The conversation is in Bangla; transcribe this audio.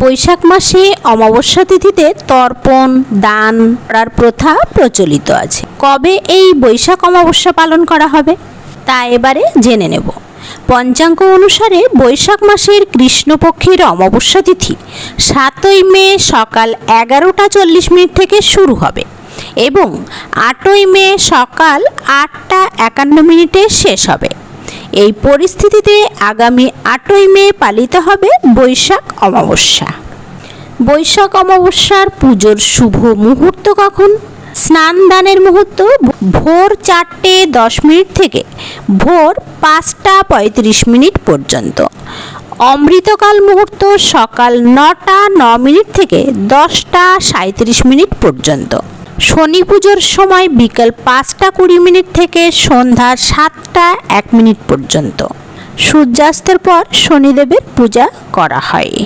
বৈশাখ মাসে অমাবস্যা তিথিতে তর্পণ, দান করার প্রথা প্রচলিত আছে। কবে এই বৈশাখ অমাবস্যা পালন করা হবে? তা এবারে জেনে নেব। পঞ্চাঙ্গ অনুসারে বৈশাখ মাসের কৃষ্ণপক্ষের অমাবস্যা তিথি সাতই মে সকাল এগারোটা চল্লিশ মিনিট থেকে শুরু হবে এবং আটই মে সকাল আটটা একান্ন মিনিটে শেষ হবে। এই পরিস্থিতিতে আগামী আটই মে পালিত হবে বৈশাখ অমাবস্যা। বৈশাখ অমাবস্যার পুজোর শুভ মুহূর্ত কখন? স্নান দানের মুহূর্ত ভোর চারটে দশ মিনিট থেকে ভোর পাঁচটা পঁয়ত্রিশ মিনিট পর্যন্ত। অমৃতকাল মুহূর্ত সকাল নটা ন মিনিট থেকে দশটা সাঁত্রিশ মিনিট পর্যন্ত। শনি পুজোর সময় বিকাল পাঁচটা কুড়ি মিনিট থেকে সন্ধ্যা সাতটা এক মিনিট পর্যন্ত। সূর্যাস্তের পর শনিদেবের পূজা করা হয়।